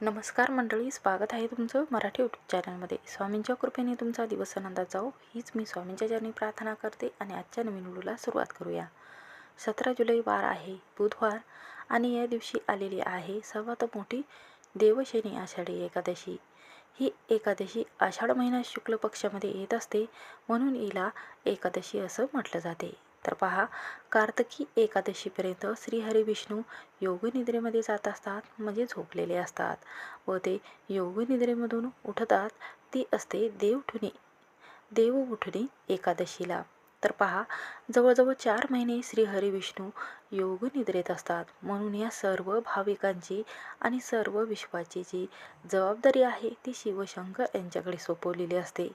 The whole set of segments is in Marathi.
नमस्कार मंडळी स्वागत आहे तुमचं मराठी यूट्यूब चॅनलमध्ये स्वामींच्या कृपेने तुमचा दिवस आनंदात जाऊ हीच मी स्वामींच्या चरणी प्रार्थना करते आणि आजच्या नवीन व्हिडिओला सुरुवात करूया. सतरा जुलै वार आहे बुधवार आणि या दिवशी आलेली आहे सर्वात मोठी देवशनी आषाढी एकादशी. ही एकादशी आषाढ महिना शुक्ल पक्षामध्ये येत असते म्हणून हिला एकादशी असं म्हटलं जाते. तर पहा कार्तकी एकादशीपर्यंत श्रीहरी विष्णू योगनिद्रेमध्ये जात असतात म्हणजे झोपलेले असतात व ते योगनिद्रेमधून उठतात ती असते देवठुनी देव उठणी एकादशीला. तर पहा जवळजवळ चार महिने श्रीहरी विष्णू योगनिद्रेत असतात. म्हणून या सर्व भाविकांची आणि सर्व विश्वाची जी जबाबदारी आहे ती शिवशंकर यांच्याकडे सोपवलेली असते.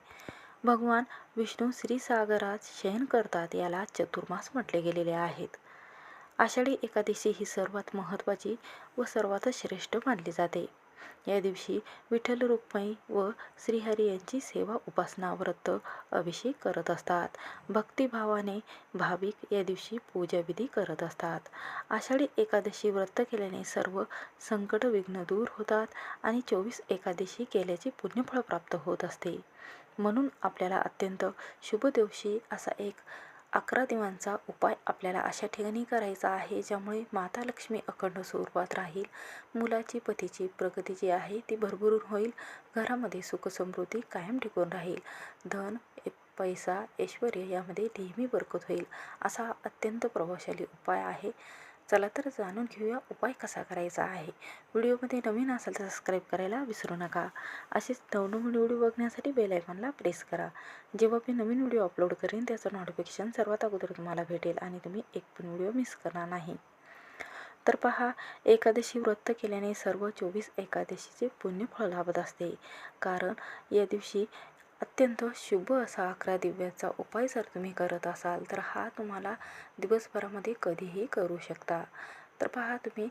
भगवान विष्णू श्रीसागरात शयन करतात याला चतुर्मास म्हटले गेलेले आहेत. आषाढी एकादशी ही सर्वात महत्त्वाची व सर्वात श्रेष्ठ मानली जाते. या दिवशी विठ्ठल रुक्मयी व श्रीहरी यांची सेवा उपासना व्रत अभिषेक करत असतात. भक्तिभावाने भाविक या दिवशी पूजाविधी करत असतात. आषाढी एकादशी व्रत केल्याने सर्व संकट विघ्न दूर होतात आणि चोवीस एकादशी केल्याचे पुण्यफळ प्राप्त होत असते. म्हणून आपल्याला अत्यंत शुभ दिवशी असा एक अकरा दिवांचा उपाय आपल्याला अशा ठिकाणी करायचा आहे ज्यामुळे माता लक्ष्मी अखंड स्वरूपात राहील. मुलाची पतीची प्रगती जी आहे ती भरभरून होईल. घरामध्ये सुखसमृद्धी कायम टिकून राहील. धन पैसा ऐश्वर यामध्ये नेहमी बरकत होईल असा अत्यंत प्रभावशाली उपाय आहे. चला तर जाणून घेऊया उपाय कसा करायचा आहे. व्हिडिओमध्ये नवीन असेल तर सबस्क्राईब करायला विसरू नका. असेच नवनवीन व्हिडिओ बघण्यासाठी बेल आयकॉनला प्रेस करा. जेव्हा मी नवीन व्हिडिओ अपलोड करेन त्याचं नोटिफिकेशन सर्वात अगोदर तुम्हाला भेटेल आणि तुम्ही एक पण व्हिडिओ मिस करणार नाही. तर पहा एकादशी व्रत केल्याने सर्व चोवीस एकादशीचे पुण्यफळ लाभत असते. कारण या दिवशी अत्यंत शुभ असा अकरा दिव्याचा उपाय जर तुम्ही करत असाल तर हा तुम्हाला दिवसभरामध्ये कधीही करू शकता. तर पहा तुम्ही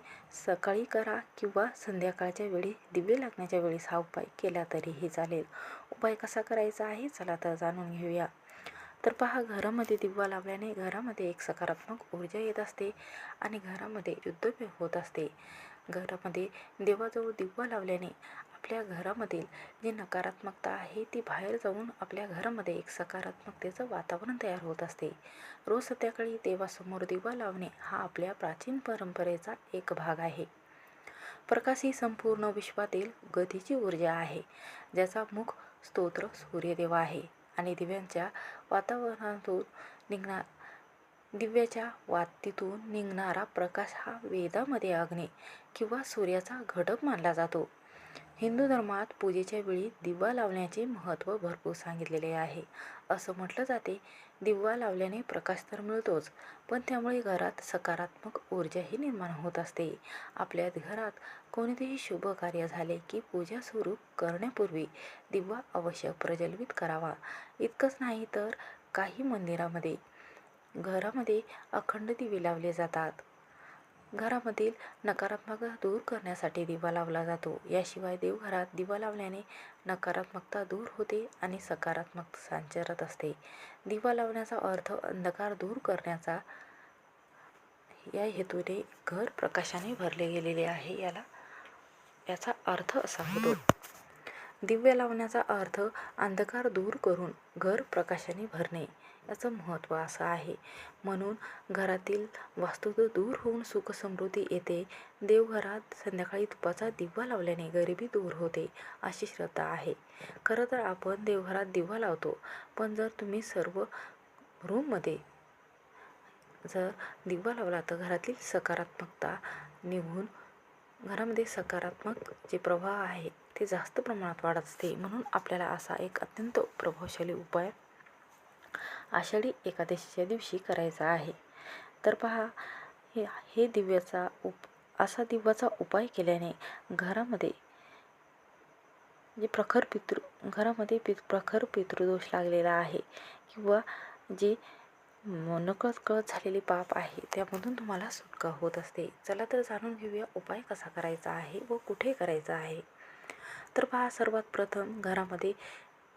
सकाळी करा किंवा संध्याकाळच्या वेळी दिवे लागण्याच्या वेळेस हा उपाय केला तरीही चालेल. उपाय कसा करायचा आहे चला तर जाणून घेऊया. तर पहा घरामध्ये दिवा लावल्याने घरामध्ये एक सकारात्मक ऊर्जा येत असते आणि घरामध्ये युद्ध होत असते. घरामध्ये देवाजवळ दिवा लावल्याने आपल्या घरामधील जी नकारात्मकता आहे ती बाहेर जाऊन आपल्या घरामध्ये एक सकारात्मकतेचं वातावरण तयार होत असते. रोज संध्याकाळी देवासमोर दिवा लावणे हा आपल्या प्राचीन परंपरेचा एक भाग आहे. प्रकाश ही संपूर्ण विश्वातील गतीची ऊर्जा आहे ज्याचा मुख स्तोत्र सूर्यदेव आहे आणि दिव्यांच्या वातावरणातून निघणार दिव्याच्या वातीतून निघणारा प्रकाश हा वेदामध्ये अग्नी किंवा सूर्याचा घटक मानला जातो. हिंदू धर्मात पूजेच्या वेळी दिवा लावण्याचे महत्त्व भरपूर सांगितलेले आहे. असं म्हटलं जाते दिवा लावल्याने प्रकाश तर मिळतोच पण त्यामुळे घरात सकारात्मक ऊर्जाही निर्माण होत असते. आपल्या घरात कोणतेही शुभ कार्य झाले की पूजा सुरू करण्यापूर्वी दिवा अवश्य प्रज्वलित करावा. इतकंच नाही तर काही मंदिरामध्ये घरामध्ये अखंड दिवे लावले जातात. घरामधील नकारात्मकता दूर करण्यासाठी दिवा लावला जातो. याशिवाय देवघरात दिवा लावल्याने नकारात्मकता दूर होते आणि सकारात्मक संचारत असते. दिवा लावण्याचा अर्थ अंधकार दूर करण्याचा या हेतूने घर प्रकाशाने भरले गेलेले आहे याला याचा अर्थ असा होतो. दिव्य लावण्याचा अर्थ अंधकार दूर करून घर प्रकाशाने भरणे. याचं महत्त्व असं आहे. म्हणून घरातील वास्तू दूर होऊन सुखसमृद्धी येते. देवघरात संध्याकाळी तुपाचा दिवा लावल्याने गरिबी दूर होते अशी श्रद्धा आहे. खरं तर आपण देवघरात दिवा लावतो पण जर तुम्ही सर्व रूममध्ये जर दिवा लावला तर घरातील सकारात्मकता निघून घरामध्ये सकारात्मक जे प्रवाह आहे ते जास्त प्रमाणात वाढत असते. म्हणून आपल्याला असा एक अत्यंत प्रभावशाली उपाय आषाढी एकादशीच्या दिवशी करायचा आहे. तर पहा हे हे दिव्याचा उप असा दिव्याचा उपाय केल्याने घरामध्ये जे प्रखर पितृ घरामध्ये पित प्रखर पितृदोष लागलेला आहे. किंवा जे नकळत कळत झालेले पाप आहे त्यामधून तुम्हाला सुटका होत असते. चला तर जाणून घेऊया उपाय कसा करायचा आहे व कुठे करायचा आहे. तर पहा सर्वात प्रथम घरामध्ये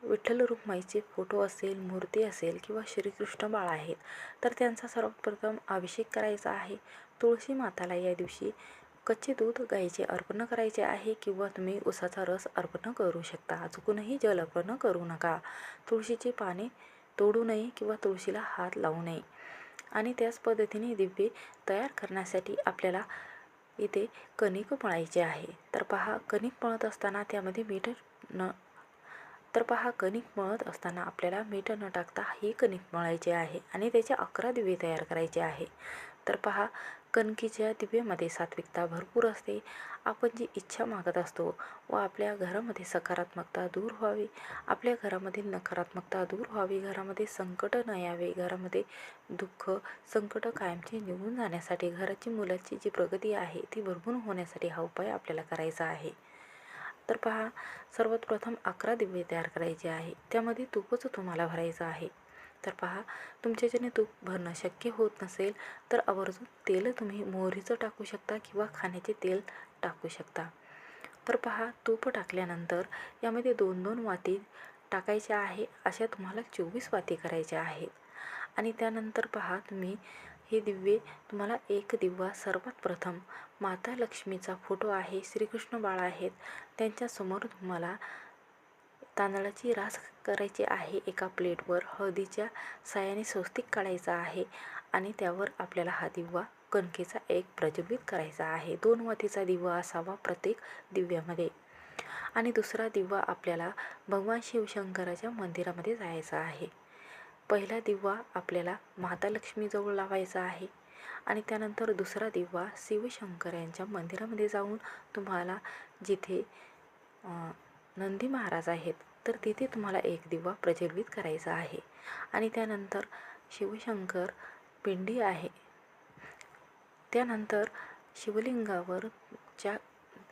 विठ्ठल रुक्माईचे फोटो असेल मूर्ती असेल किंवा श्रीकृष्ण बाळ आहेत तर त्यांचा सर्वप्रथम अभिषेक करायचा आहे. तुळशी माताला या दिवशी कच्चे दूध गाईचे अर्पण करायचे आहे किंवा तुम्ही उसाचा रस अर्पण करू शकता. चुकूनही जल अर्पण करू नका. तुळशीची पाने तोडू नये किंवा तुळशीला हात लावू नये. आणि त्याच पद्धतीने दिव्ये तयार करण्यासाठी आपल्याला इथे कणिक मळायचे आहे. तर पहा कणिक पळत असताना त्यामध्ये मीठ न तर पहा कणिक मळत असताना आपल्याला मीठ न टाकता हे कणिक मळायचे आहे आणि त्याचे अकरा दिवे तयार करायचे आहे. तर पहा कणकीच्या दिव्यामध्ये सात्विकता भरपूर असते. आपण जी इच्छा मागत असतो व आपल्या घरामध्ये सकारात्मकता दूर व्हावी आपल्या घरामध्ये नकारात्मकता दूर व्हावी घरामध्ये संकट न यावे घरामध्ये दुःख संकट कायमचे निघून जाण्यासाठी घराची मुलाची जी प्रगती आहे ती भरपूर होण्यासाठी हा उपाय आपल्याला करायचा आहे. तर पहा सर्वात प्रथम अकरा दिवे तयार करायचे आहे. त्यामध्ये तूपच तुम्हाला भरायचं आहे. तर पहा तुमच्याच्याने तूप भरणं शक्य होत नसेल तर आवर्जून तेल तुम्ही मोहरीचं टाकू शकता किंवा खाण्याचे तेल टाकू शकता. तर पहा तूप टाकल्यानंतर यामध्ये दोन दोन वाती टाकायच्या आहे अशा तुम्हाला चोवीस वाती करायच्या आहेत. आणि त्यानंतर पहा तुम्ही हे दिवे तुम्हाला एक दिवा सर्वात प्रथम. माता लक्ष्मीचा फोटो आहे श्रीकृष्ण बाळ आहेत. त्यांच्यासमोर तुम्हाला तांदळाची रास करायची आहे. एका प्लेटवर हळदीच्या सायाने स्वस्तिक काढायचा आहे आणि त्यावर आपल्याला हा दिवा कणकेचा एक प्रज्वलित करायचा आहे. दोन वातीचा दिवा असावा प्रत्येक दिव्यामध्ये. आणि दुसरा दिवा आपल्याला भगवान शिवशंकराच्या मंदिरामध्ये जायचा आहे. पहिला दिवा आपल्याला माता लक्ष्मीजवळ लावायचा आहे आणि त्यानंतर दुसरा दिवा शिवशंकर यांच्या मंदिरामध्ये जाऊन तुम्हाला जिथे नंदी महाराज आहेत तर तिथे तुम्हाला एक दिवा प्रज्वलित करायचा आहे. आणि त्यानंतर शिवशंकर पिंडी आहे. त्यानंतर शिवलिंगावर च्या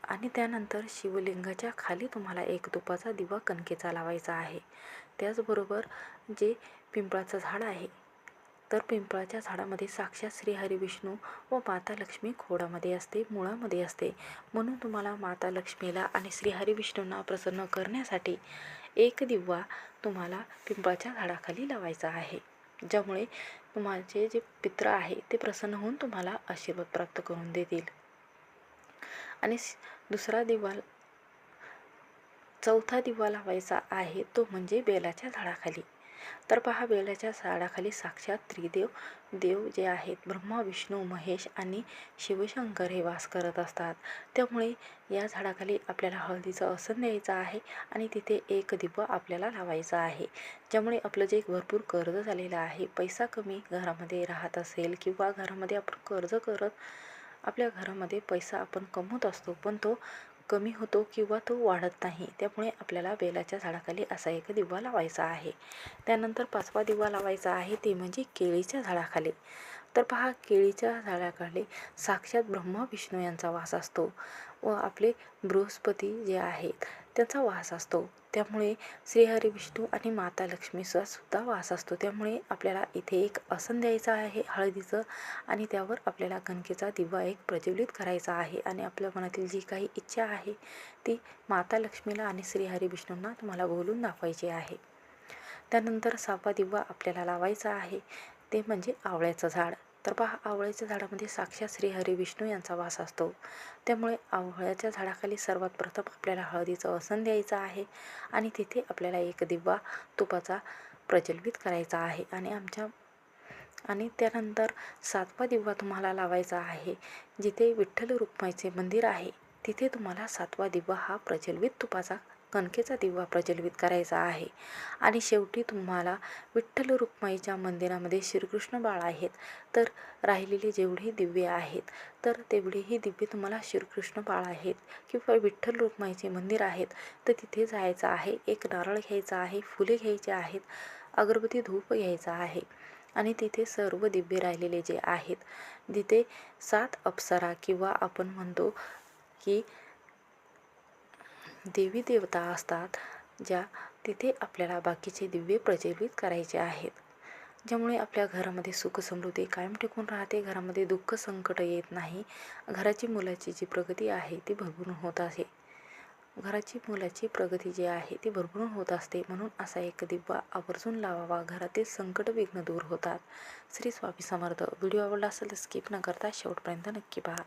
आणि त्यानंतर शिवलिंगाच्या खाली तुम्हाला एक तुपाचा दिवा कणकेचा लावायचा आहे. त्याचबरोबर जे पिंपळाचं झाड आहे. तर पिंपळाच्या झाडामध्ये साक्षात श्रीहरी विष्णू व माता लक्ष्मी खोडामध्ये असते मुळामध्ये असते. म्हणून तुम्हाला माता लक्ष्मीला आणि श्रीहरी विष्णूंना प्रसन्न करण्यासाठी एक दिवा तुम्हाला पिंपळाच्या झाडाखाली लावायचा आहे. ज्यामुळे तुम्हाचे जे पित्र आहे ते प्रसन्न होऊन तुम्हाला आशीर्वाद प्राप्त करून देतील. आणि दुसरा दिवा चौथा दिवा लावायचा आहे तो म्हणजे बेलाच्या झाडाखाली. तर पहा बेलाच्या झाडाखाली साक्षात त्रिदेव देव जे आहेत ब्रह्मा विष्णू महेश आणि शिवशंकर हे वास करत असतात. त्यामुळे या झाडाखाली आपल्याला हळदीचं आसन द्यायचं आहे आणि तिथे एक दिवा आपल्याला लावायचा आहे. ज्यामुळे आपलं जे भरपूर कर्ज झालेलं आहे पैसा कमी घरामध्ये राहत असेल किंवा घरामध्ये आपण कर्ज करत आपल्या घरामध्ये पैसा आपण कमवत असतो पण तो कमी होतो किंवा तो वाढत नाही त्यामुळे आपल्याला बेलाच्या झाडाखाली असा एक दिवा लावायचा आहे. त्यानंतर पाचवा दिवा लावायचा आहे ते म्हणजे केळीच्या झाडाखाली. तर पहा केळीच्या झाडाखाली साक्षात ब्रह्मा विष्णू यांचा वास असतो. व आपले बृहस्पती जे आहेत त्यांचा वास असतो. त्यामुळे श्रीहरी विष्णू आणि माता लक्ष्मीचा सुद्धा वास असतो. त्यामुळे आपल्याला इथे एक आसन द्यायचं आहे हळदीचं आणि त्यावर आपल्याला कणकेचा दिवा एक प्रज्वलित करायचा आहे. आणि आपल्या मनातील जी काही इच्छा आहे ती माता लक्ष्मीला आणि श्रीहरी विष्णूंना तुम्हाला बोलून दाखवायची आहे. त्यानंतर सापा दिवा आपल्याला लावायचा आहे. ते म्हणजे आवळ्याचं झाड. तर पहा आवळ्याच्या झाडामध्ये साक्षात श्री हरी विष्णू यांचा वास असतो. त्यामुळे आवळ्याच्या झाडाखाली सर्वात प्रथम आपल्याला हळदीचं वसन द्यायचं आहे आणि तिथे आपल्याला एक दिवा तुपाचा प्रज्वलित करायचा आहे आणि आमच्या आणि त्यानंतर सातवा दिवा तुम्हाला लावायचा आहे जिथे विठ्ठल रुक्माईचे मंदिर आहे. तिथे तुम्हाला सातवा दिवा हा प्रज्वलित तुपाचा कणकेचा दिवा प्रज्वलित करायचा आहे. आणि शेवटी तुम्हाला विठ्ठल रुक्माईच्या मंदिरामध्ये श्रीकृष्ण बाळ आहेत. तर राहिलेले जेवढे दिव्य आहेत तर तेवढेही दिव्य तुम्हाला श्रीकृष्ण बाळ आहेत किंवा विठ्ठल रुक्माईचे मंदिर आहेत तर तिथे जायचं आहे. एक नारळ घ्यायचा आहे फुले घ्यायचे आहेत अगरबत्ती धूप घ्यायचा आहे. आणि तिथे सर्व दिव्य राहिलेले जे आहेत तिथे सात अप्सरा किंवा आपण म्हणतो की देवी देवता असतात ज्या तिथे आपल्याला बाकीचे दिव्य प्रज्वलित करायचे आहेत. ज्यामुळे आपल्या घरामध्ये सुख समृद्धी कायम टिकून राहते घरामध्ये दुःख संकट येत नाही घराची मुलाची जी प्रगती आहे ती भरभरून होत आहे. घराची मुलाची प्रगती जी आहे ती भरभरून होत असते म्हणून असा एक दिवा आवर्जून लावावा घरातील संकट विघ्न दूर होतात. श्री स्वामी समर्थ. व्हिडिओ आवडला असेल तर स्किप न करता शेवटपर्यंत नक्की पहा.